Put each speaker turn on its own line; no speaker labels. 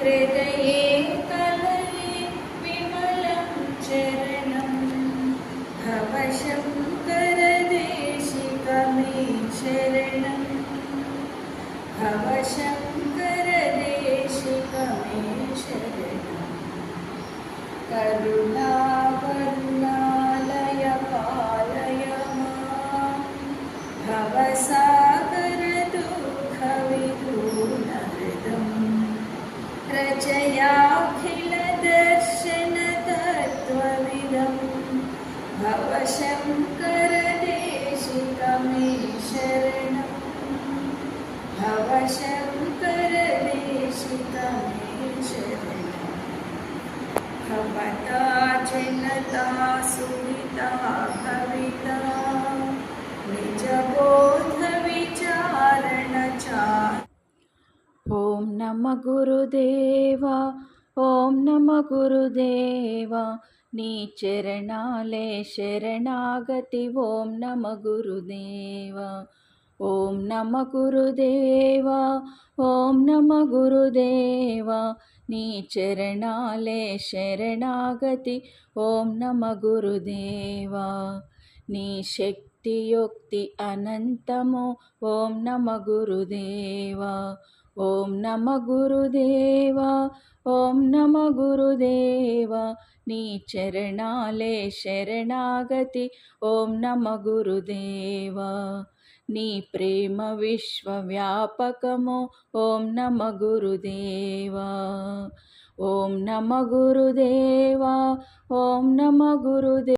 हृदये कलये विमलं चरणं। भवशङ्करदेशिकमे शरणम् भवशङ्करदेशिकमे शरणम् करुणावरुणालय पालय मां। भवसागरदुःखविदूनहृदम् रचयाखिलदर्शनतत्त्वविदं भवशङ्करदेशिकमे शरणम् भवशङ्करदेशिकमे शरणम् भवता जनता सुविता
ఓం నమ గురుదేవా ఓం నమ గురుదేవా నీ చరణాలే శరణాగతి ఓం నమ గురుదేవా ఓం నమ గురుదేవా ఓం నమ గురుదేవా నీ చరణాలే శరణాగతి ఓం నమ గురుదేవా నీ శక్తియుక్తి అనంతము ఓం నమ గురుదేవా ఓం నమ గురుదేవా ఓం నమ గురుదేవా నీ చరణాలే శరణాగతి. ఓం నమ గురుదేవా నీ ప్రేమ విశ్వవ్యాపకము. ఓం నమ గురుదేవా ఓం నమ గురుదేవా ఓం నమ గురుదే